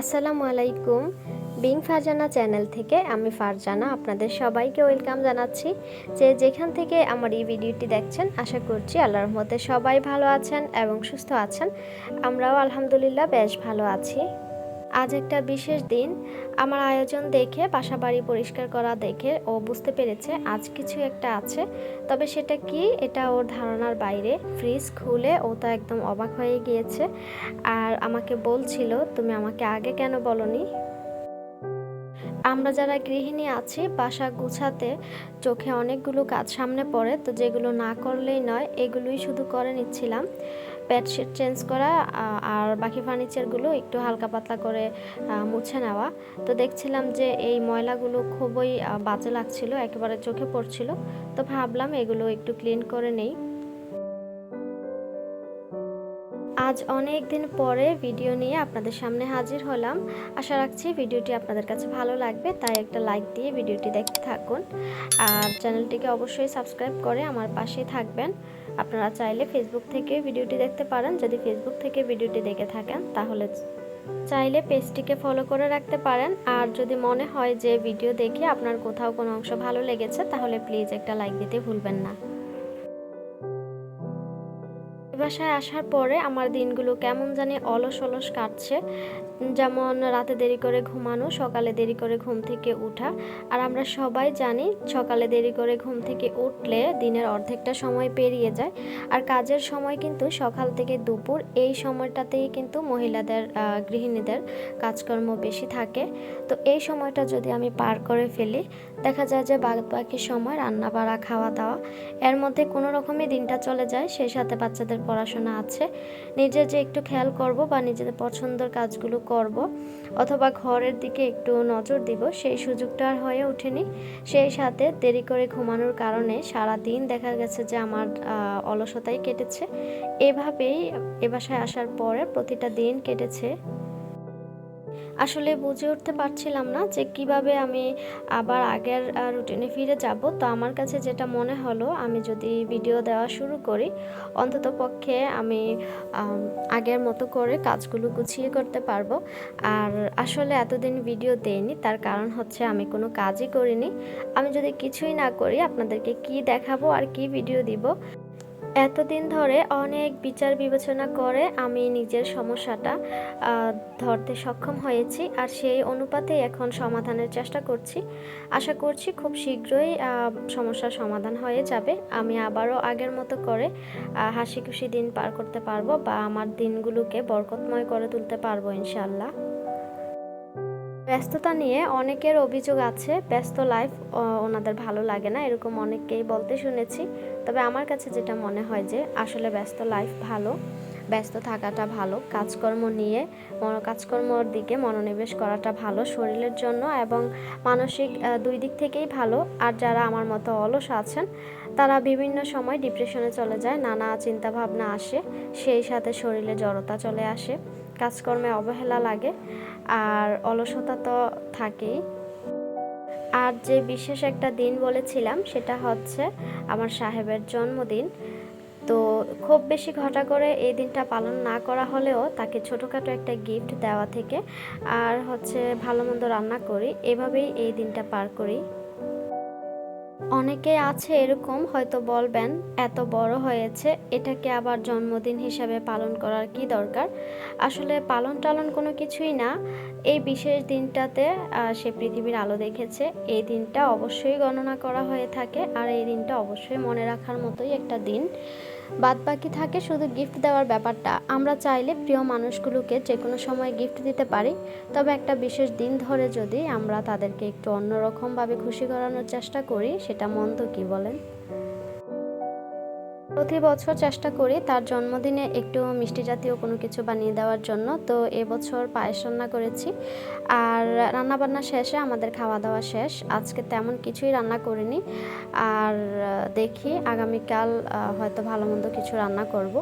আসসালামু আলাইকুম। Being Farzana channel থেকে আমি ফারজানা আপনাদের সবাইকে ওয়েলকাম জানাচ্ছি। যে যেখান থেকে আমার এই ভিডিওটি দেখছেন, আশা করছি আল্লাহর রহমতে সবাই ভালো আছেন এবং সুস্থ আছেন। আমরাও আলহামদুলিল্লাহ বেশ ভালো আছি। আজ একটা বিশেষ দিন। আমার আয়োজন দেখে বাসা বাড়ি পরিষ্কার করা দেখে ও বুঝতে পেরেছে আজ কিছু একটা আছে। তবে সেটা কি, এটা ওর ধারণার বাইরে। ফ্রিজ খুলে ও তো একদম অবাক হয়ে গিয়েছে। আর আমাকে বলছিল, তুমি আমাকে আগে কেন বলনি? আমরা যারা গৃহিণী আছি, বাসা গুছাতে চোখে অনেকগুলো কাজ সামনে পড়ে, তো যেগুলো না করলেই নয়, এগুলোই শুধু করে নিচ্ছিলাম। বেডশিট চেঞ্জ করা আর বাকি ফার্নিচারগুলো একটু হালকা পাতলা করে মুছে নেওয়া। তো দেখছিলাম যে এই ময়লাগুলো খুবই বাজে লাগছিল, একেবারে চোখে পড়ছিল। তো ভাবলাম এগুলো একটু ক্লিন করে নেই। আজ অনেক দিন পরে ভিডিও নিয়ে আপনাদের সামনে হাজির হলাম। আশা রাখছি ভিডিওটি আপনাদের কাছে ভালো লাগবে, তাই একটা লাইক দিয়ে ভিডিওটি দেখতে থাকুন। আর চ্যানেলটিকে অবশ্যই সাবস্ক্রাইব করে আমার পাশেই থাকবেন। আপনারা চাইলে ফেসবুক থেকে ভিডিওটি দেখতে পারেন। যদি ফেসবুক থেকে ভিডিওটি দেখে থাকেন, তাহলে চাইলে পেজটিকে ফলো করে রাখতে পারেন। আর যদি মনে হয় যে ভিডিও দেখে আপনার কোথাও কোনো অংশ ভালো লেগেছে, তাহলে প্লিজ একটা লাইক দিতে ভুলবেন না। বাসায় আসার পরে আমার দিনগুলো কেমন জানি অলস অলস কাটছে। যেমন রাতে দেরি করে ঘুমানো, সকালে দেরি করে ঘুম থেকে উঠা। আর আমরা সবাই জানি সকালে দেরি করে ঘুম থেকে উঠলে দিনের অর্ধেকটা সময় পেরিয়ে যায়। আর কাজের সময় কিন্তু সকাল থেকে দুপুর, এই সময়টাতেই কিন্তু মহিলাদের গৃহিণীদের কাজকর্ম বেশি থাকে। তো এই সময়টা যদি আমি পার করে ফেলি দেখা যায় যে বাকি সময় রান্না বাড়া খাওয়া দাওয়া এর মধ্যে কোনো রকমই দিনটা চলে যায়। সেই সাথে বাচ্চাদের পড়াশোনা আছে। নিজে যে একটু খেয়াল করব বা নিজেদের পছন্দের কাজগুলো করব অথবা ঘরের দিকে একটু নজর দিব, সেই সুযোগটা আর হয়ে ওঠেনি। সেই সাথে দেরি করে ঘুমানোর কারণে সারা দিন দেখা গেছে যে আমার অলসতাই কেটেছে। এভাবেই এ বাসায় আসার পরে প্রতিটা দিন কেটেছে। আসলে বুঝে উঠতে পারছিলাম না যে কীভাবে আমি আবার আগের রুটিনে ফিরে যাব। তো আমার কাছে যেটা মনে হলো, আমি যদি ভিডিও দেওয়া শুরু করি, অন্তত পক্ষে আমি আগের মতো করে কাজগুলো গুছিয়ে করতে পারব। আর আসলে এতদিন ভিডিও দেইনি, তার কারণ হচ্ছে আমি কোনো কাজই করিনি। আমি যদি কিছুই না করি, আপনাদেরকে কি দেখাবো আর কি ভিডিও দিব? এতদিন ধরে অনেক বিচার বিবেচনা করে আমি নিজের সমস্যাটা ধরতে সক্ষম হয়েছি আর সেই অনুপাতে এখন সমাধানের চেষ্টা করছি। আশা করছি খুব শীঘ্রই সমস্যার সমাধান হয়ে যাবে। আমি আবারও আগের মতো করে হাসি খুশি দিন পার করতে পারব বা আমার দিনগুলোকে বরকতময় করে তুলতে পারব ইনশাল্লাহ ব্যস্ততা নিয়ে অনেকের অভিযোগ আছে, ব্যস্ত লাইফ ওনাদের ভালো লাগে না, এরকম অনেককেই বলতে শুনেছি। তবে আমার কাছে যেটা মনে হয় যে, আসলে ব্যস্ত লাইফ ভালো, ব্যস্ত থাকাটা ভালো, কাজকর্ম নিয়ে কাজকর্মর দিকে মনোনিবেশ করাটা ভালো, শরীরের জন্য এবং মানসিক দুই দিক থেকেই ভালো। আর যারা আমার মতো অলস আছেন, তারা বিভিন্ন সময় ডিপ্রেশনে চলে যায়, নানা চিন্তা ভাবনা আসে, সেই সাথে শরীরে জড়তা চলে আসে, কাজকর্মে অবহেলা লাগে। আর অলসতা তো থাকেই। আর যে বিশেষ একটা দিন বলেছিলাম, সেটা হচ্ছে আমার সাহেবের জন্মদিন। তো খুব বেশি ঘটা করে এই দিনটা পালন না করা হলেও তাকে ছোটোখাটো একটা গিফট দেওয়া থেকে আর হচ্ছে ভালো মন্দ রান্না করি। এভাবেই এই দিনটা পার করি। অনেকে আছে এরকম, হয়তো বলবেন, এত বড় হয়েছে, এটাকে আবার জন্মদিন হিসাবে পালন করার কি দরকার? আসলে পালন টালন কোনো কিছুই না। এই বিশেষ দিনটাতে সে পৃথিবীর আলো দেখেছে। এই দিনটা অবশ্যই গণনা করা হয়ে থাকে আর এই দিনটা অবশ্যই মনে রাখার মতোই একটা দিন। বাদ বাকি থাকে শুধু গিফট দেওয়ার ব্যাপারটা। আমরা চাইলে প্রিয় মানুষগুলোকে যে কোনো সময় গিফট দিতে পারি। তবে একটা বিশেষ দিন ধরে যদি আমরা তাদেরকে একটু অন্যরকমভাবে খুশি করানোর চেষ্টা করি, সেটা মন্দ কি বলেন? প্রতি বছর চেষ্টা করি তার জন্মদিনে একটু মিষ্টি জাতীয় কোনো কিছু বানিয়ে দেওয়ার জন্য। তো এবছর পায়েস রান্না করেছি। আর রান্নাবান্না শেষে আমাদের খাওয়া দাওয়া শেষ। আজকে তেমন কিছুই রান্না করিনি। আর দেখি আগামীকাল হয়তো ভালো মন্দ কিছু রান্না করব।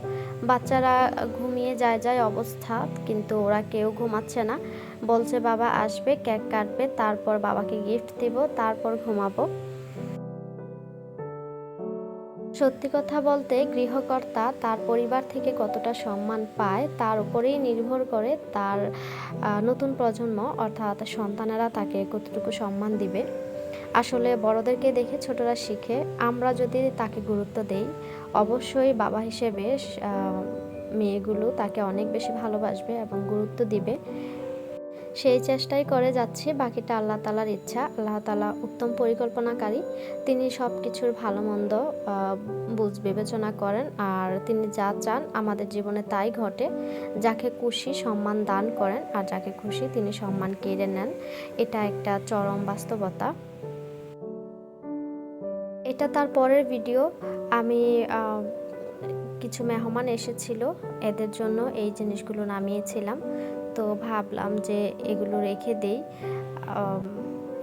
বাচ্চারা ঘুমিয়ে যায় যায় অবস্থা, কিন্তু ওরা কেউ ঘুমাচ্ছে না। বলছে বাবা আসবে, কেক কাটবে, তারপর বাবাকে গিফট দিব, তারপর ঘুমাবো। সত্যি কথা বলতে গৃহকর্তা তার পরিবার থেকে কতটা সম্মান পায় তার উপরেই নির্ভর করে তার নতুন প্রজন্ম, অর্থাৎ সন্তানেরা তাকে কতটুকু সম্মান দিবে। আসলে বড়দেরকে দেখে ছোটরা শিখে, আমরা যদি তাকে গুরুত্ব দেই, অবশ্যই বাবা হিসেবে মেয়েগুলো তাকে অনেক বেশি ভালোবাসবে এবং গুরুত্ব দিবে। সেই চেষ্টাই করে যাচ্ছি, বাকিটা আল্লাহ তালার ইচ্ছা। আল্লাহ তালা উত্তম পরিকল্পনাকারী। তিনি সব কিছুর ভালো মন্দ বুঝ বিবেচনা করেন আর তিনি যা চান আমাদের জীবনে তাই ঘটে। যাকে খুশি সম্মান দান করেন আর যাকে খুশি তিনি সম্মান কেড়ে নেন। এটা একটা চরম বাস্তবতা। এটা তার পরের ভিডিও। আমি কিছু মেহমান এসেছিল। এদের জন্য এই জিনিসগুলো নামিয়েছিলাম। তো ভাবলাম যে এগুলো রেখে দেই।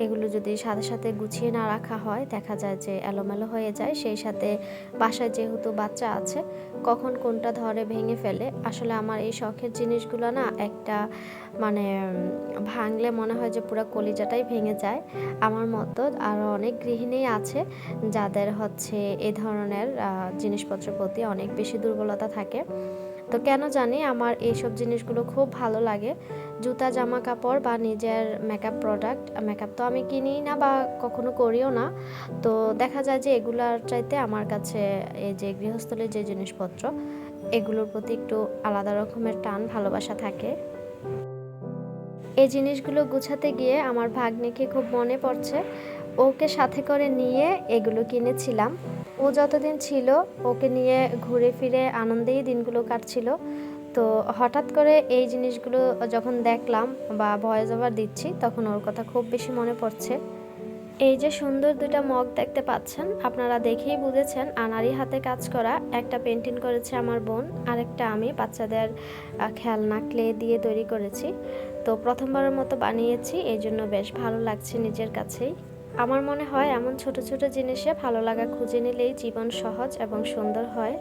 এগুলো যদি সাথে সাথে গুছিয়ে না রাখা হয়, দেখা যায় যে এলোমেলো হয়ে যায়, সেই সাথে বাসায় যেহেতু বাচ্চা আছে, কখন কোনটা ধরে ভেঙে ফেলে, আসলে আমার এই শখের জিনিসগুলো না একটা মানে ভাঙলে মনে হয় যে পুরো কলিজাটাই ভেঙে যায়। আমার মতো আরও অনেক গৃহিণী আছে, যাদের হচ্ছে এ ধরনের জিনিসপত্রের প্রতি অনেক বেশি দুর্বলতা থাকে। তো কেন জানি আমার এইসব জিনিসগুলো খুব ভালো লাগে। জুতা জামা কাপড় বা নিজের মেকআপ প্রোডাক্ট মেকআপ তো আমি কিনি না বা কখনো করিও না। তো দেখা যায় যে এগুলার চাইতে আমার কাছে এই যে গৃহস্থলীর যে জিনিসপত্র, এগুলোর প্রতি একটু আলাদা রকমের টান, ভালোবাসা থাকে। এই জিনিসগুলো গুছাতে গিয়ে আমার ভাগ্নিকে খুব মনে পড়ছে। ওকে সাথে করে নিয়ে এগুলো কিনেছিলাম। ও যতদিন ছিল, ওকে নিয়ে ঘুরে ফিরে আনন্দেই দিনগুলো কাটছিল। তো হঠাৎ করে এই জিনিসগুলো যখন দেখলাম বা ভয়েস ওভার দিচ্ছি, তখন ওর কথা খুব বেশি মনে পড়ছে। এই যে সুন্দর দুটা মগ দেখতে পাচ্ছেন, আপনারা দেখেই বুঝেছেন আনারি হাতে কাজ করা, একটা পেন্টিং করেছে আমার বোন আর একটা আমি বাচ্চাদের খেলনা ক্লে দিয়ে তৈরি করেছি। তো প্রথমবারের মতো বানিয়েছি এই জন্য বেশ ভালো লাগছে নিজের কাছেই। আমার মনে হয় এমন ছোট ছোট জিনিসে ভালো লাগা খুঁজে নিলেই জীবন সহজ এবং সুন্দর হয়।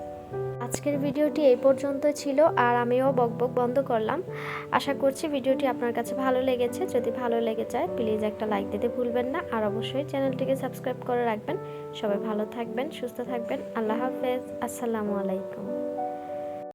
আজকের ভিডিওটি এই পর্যন্ত ছিল, আর আমিও বকবক বন্ধ করলাম। আশা করছি ভিডিওটি আপনার কাছে ভালো লেগেছে। যদি ভালো লেগে যায় প্লিজ একটা লাইক দিতে ভুলবেন না। আর অবশ্যই চ্যানেলটিকে সাবস্ক্রাইব করে রাখবেন। সবাই ভালো থাকবেন, সুস্থ থাকবেন। আল্লাহ হাফেজ। আসসালামু আলাইকুম।